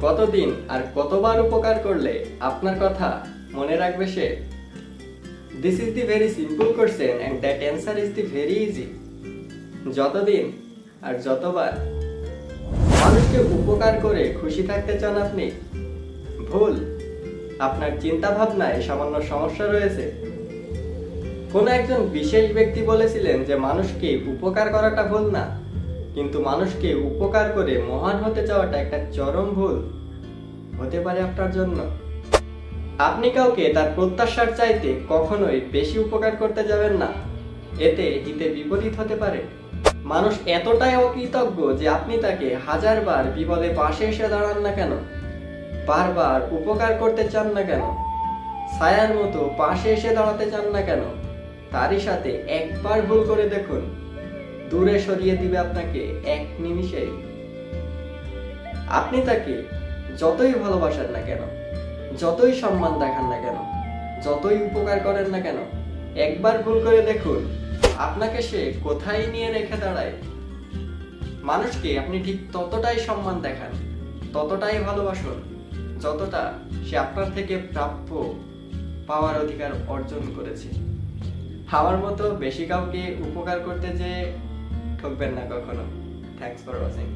কতদিন আর কতবার উপকার করলে আপনার কথা মনে রাখবে সে? This is the very simple question and that answer is the very easy যতদিন আর যতবার মানুষকে উপকার করে খুশি থাকতে চান আপনি, ভুল, আপনার চিন্তা ভাবনায় সামান্য সমস্যা রয়েছে। কোন একজন বিশেষ ব্যক্তি বলেছিলেন যে মানুষকে উপকার করাটা ভুল না। কিন্তু মানুষকে উপকার করে মহান হতে চাওয়াটা একটা চরম ভুল। হতে পারে আপনার জন্য। আপনি কাউকে তার প্রত্যাশার চাইতে কখনোই বেশি উপকার করতে যাবেন না। এতে হিতে বিপরীত হতে পারে। মানুষ এতটাই অকৃতজ্ঞ যে আপনি তাকে হাজারবার বিপদে পাশে এসে দাঁড়ান না কেন? বারবার উপকার করতে চান না কেন? ছায়ার মতো পাশে এসে দাঁড়াতে চান না কেন? তারই সাথে একবার ভুল করে দেখুন। দূরে সরিয়ে দিবে আপনাকে এক নিমিষেই আপনি তাকে যতই ভালোবাসেন না কেন, যতই সম্মান দেখান না কেন, যতই উপকার করেন না কেন, একবার ভুল করে দেখুন, আপনাকে সে কোথায় নিয়ে রেখে দাঁড়ায়। মানুষকে আপনি ঠিক ততটাই সম্মান দেখান, ততটাই ভালোবাসুন, যতটা সে আপনার থেকে প্রাপ্য পাওয়ার অধিকার অর্জন করেছে। আমার মতো বেশি কাউকে উপকার করতে যে ঠকবেন না কখনো। Thanks for watching